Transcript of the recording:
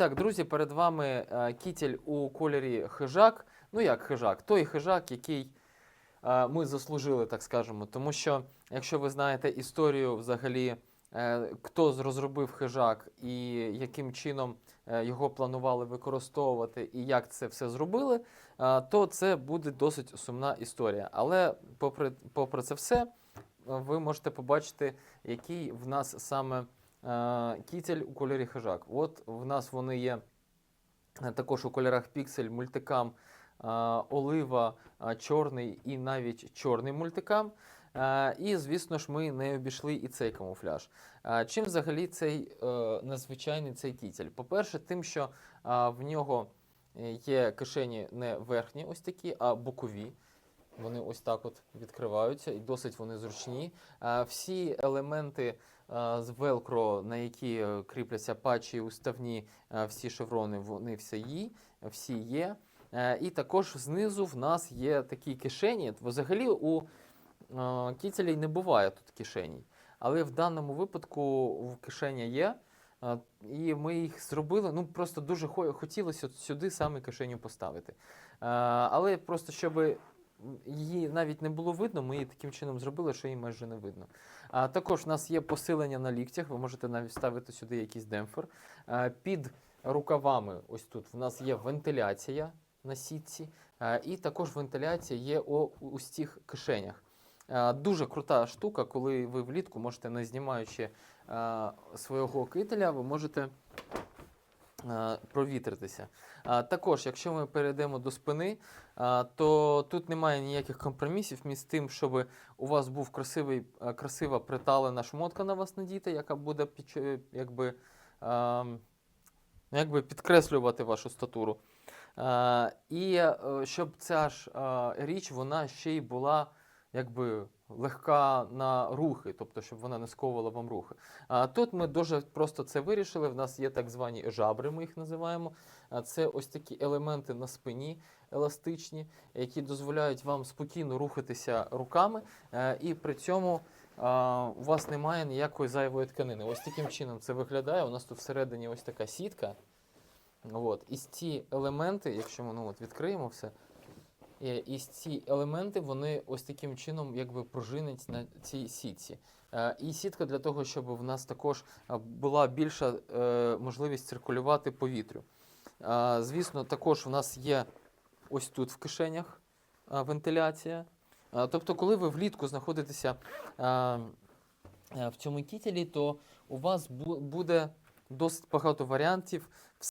так, друзі, перед вами е, кітель у кольорі хижак. Ну як хижак? Той хижак, який е, ми заслужили, так скажемо. Тому що, якщо ви знаєте історію взагалі, е, хто розробив хижак і яким чином е, його планували використовувати і як це все зробили, е, то це буде досить сумна історія. Але попри, попри це все, ви можете побачити, який в нас саме кітель у кольорі хижак. От в нас вони є е, також у кольорах піксель, мультикам, е, олива, е, чорний і навіть чорний мультикам. Е, І, звісно ж, ми не обійшли і цей камуфляж. Е, Чим взагалі цей е, незвичайний цей кітель? По-перше, тим, що е, в нього е, є кишені не верхні, ось такі, а бокові. Вони ось так от відкриваються, і досить вони зручні. Е, Всі елементи е, з велкро, на які е, кріпляться патчі, уставні, всі шеврони, вони всі є. Всі є. І також знизу в нас є такі кишені. Взагалі у е, не буває тут кишеній. Але в даному випадку кишеня є. І ми їх зробили. Ну просто дуже хотілося сюди саме кишеню поставити. Але просто щоб її навіть не було видно, ми її таким чином зробили, що її майже не видно. А також в нас є посилення на ліктях. Ви можете навіть ставити сюди якийсь демпфер. Е, Під рукавами, ось тут, в нас є вентиляція на сітці, е, і також вентиляція є у ось цих кишенях. Е, Дуже крута штука, коли ви влітку можете, не знімаючи е, свого кителя, ви можете провітритися. А, Також, якщо ми перейдемо до спини, то тут немає ніяких компромісів між тим, щоб у вас був красивий, е, красива приталена шмотка на вас надіта, яка буде якби, якби підкреслювати вашу статуру. І е, щоб ця ж річ вона ще й була якби легка на рухи, тобто щоб вона не сковувала вам рухи. А тут ми дуже просто це вирішили. В нас є так звані жабри, ми їх називаємо. Це ось такі елементи на спині еластичні, які дозволяють вам спокійно рухатися руками, е, і при цьому у вас немає ніякої зайвої тканини. Ось таким чином це виглядає. У нас тут всередині ось така сітка. От. І ці елементи, якщо ми ну, от відкриємо все, і, і ці елементи вони ось таким чином якби пружинять на цій сітці. Е, І сітка для того, щоб в нас також е, була більша е, можливість циркулювати повітрю. Е, Звісно, також в нас є ось тут в кишенях е, вентиляція. Е, Тобто, коли ви влітку знаходитеся е, е, в цьому кітелі, то у вас буде досить багато варіантів